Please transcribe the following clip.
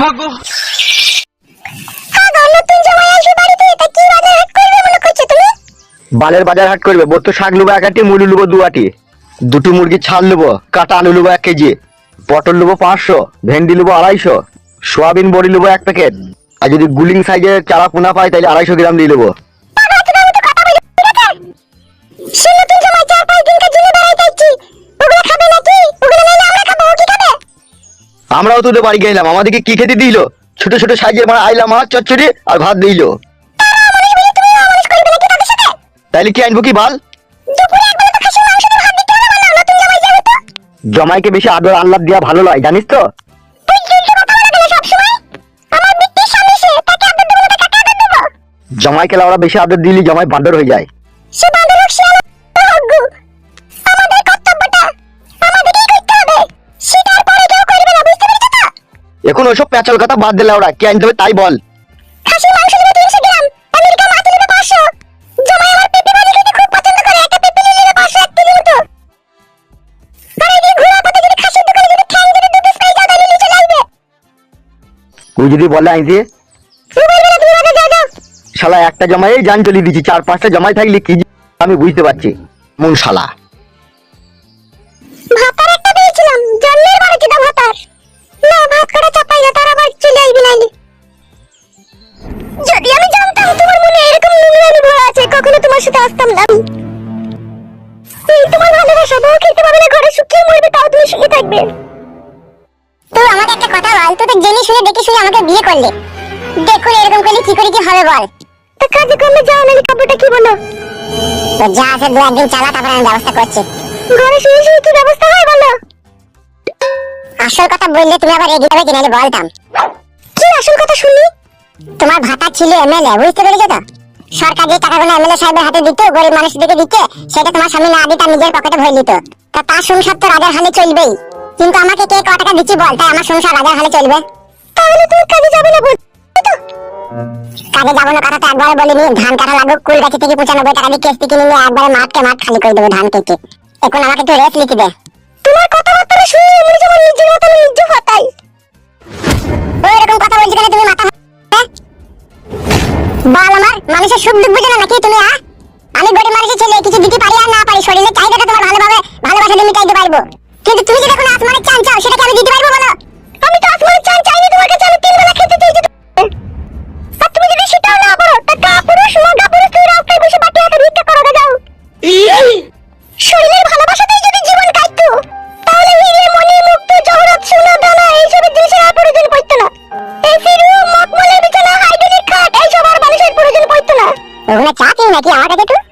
ভাগ্য হ্যাঁ গো, নতুন জামাই আসবে বাড়িতে তা কি বাজার হাট করবে বোর তো বালের বাজার হাট করবে বত্ত শাক লুবো এক আটি মুলু নেব দু আটি। দুটি মুরগির ছাল লুবো কাটা আলু নেব এক কেজি পটল লুবো পাঁচশো ভেন্ডি নেব আড়াইশো সোয়াবিন বড়ি লুবো এক প্যাকেট। আর যদি গুলিং সাইজের চারা পোনা পাই তাহলে আড়াইশো গ্রাম দিয়ে দেবো। আমরাও তোদের বাড়ি গেলাম, আমাদেরকে কি খেতে দিল? ছোট ছোট সাইজের মানে আইলা মাছ, চচ্চড়ি আর ভাত দিল। তাইলে কি আনব কি বাল? জমাইকে বেশি আদর আল্লাহ দেওয়া ভালো নয়, জানিস তো? আমার জমাইকে ওরা বেশি আদর দিলি, জমাই বান্দর হয়ে যায়। এখন ওইসব প্যাচল কথা বাদ দিলে ওরা কি আনতে হবে তাই বল। খাসির মাংস নেবে তিনশো গ্রাম আমেরিকা মাছ নেবে পাঁচশো। জামাই আমার পেঁপে বালি খেতে খুব পছন্দ করে একটা পেঁপে নিয়ে নেবে পাঁচশো এক কেজি মতো। আর এই ঘোড়া পথে যদি খাসির দোকানে যদি ঠ্যাং যদি দু পিস পেয়ে তাহলে নিয়ে চলে আসবে তুই যদি বলে যাও শালা একটা জমাই জান চলে দিচ্ছি চার পাঁচটা জমাই থাকলে কি আমি বুঝতে পারছি। মন শালা কখনো তোমার সাথে আসতাম না। এই তোমার ভালোবাসা বউ খেতে পাবে না ঘরে শুকিয়ে মরবে তাও তুমি শুয়ে থাকবে। তো আমাকে একটা কথা বল তুই তো জেনে শুনে দেখে শুনে আমাকে বিয়ে করলে। দেখুন এরকম করলে কি করে কি হবে বল। তো কাজে কর্মে যাও নাহলে কাপড়টা কি বলো? তো যা আছে দু একদিন চালা তারপরে আমি ব্যবস্থা করছি। ঘরে শুয়ে শুয়ে কি ব্যবস্থা হয় বলো? আসল কথা বললে তুমি আবার রেগে যাবে কিনা বলতাম। কি আসল কথা শুনি তোমার ভাতা ছিল এমএলএ বুঝতে পেরেছ তো? যে টাকাগুলো এমএলএ সাহেবের হাতে দিত, গরিব মানুষদেরকে দিতে, সেটা তোমার স্বামী না দিয়ে তার নিজের পকেটে ভরে দিত তা তার সংসার তো রাজার হালে চলবেই। কিন্তু আমাকে কে ক টাকা দিচ্ছি বল, তাই আমার সংসার রাজার হালে চলবে। তাহলে তুমি কাজে যাবে না বল। তো কাজে যাব না কথা তো একবারে বলিনি, ধান কাটা লাগুক, কুল গাছি থেকে পঁচানব্বই টাকা দিয়ে কেস্তি কিনে নিয়ে একবারে মাঠকে মাঠ খালি করে দেবো ধান কেটে। এখন আমাকে একটু রেস্ট লিখে দে। তোমার কথাবার্তা শুনে মনে যেমন নিজের মতো নিজে হতাই সুখ দুঃখ বুঝে না তুমি, আ? আমি গরিব মানুষের ছেলে, কিছু দিতে পারি আর না পারি চাহিদাটা তোমার ভালোভাবে, ভালোবাসা দিয়ে মিটাইতে পারব। কিন্তু তুমি যেটা এখন আসমানের চান চাও সেটাকে আমি দিতে পারব? मैं चाहती हूँ मैं कि आ दे तू।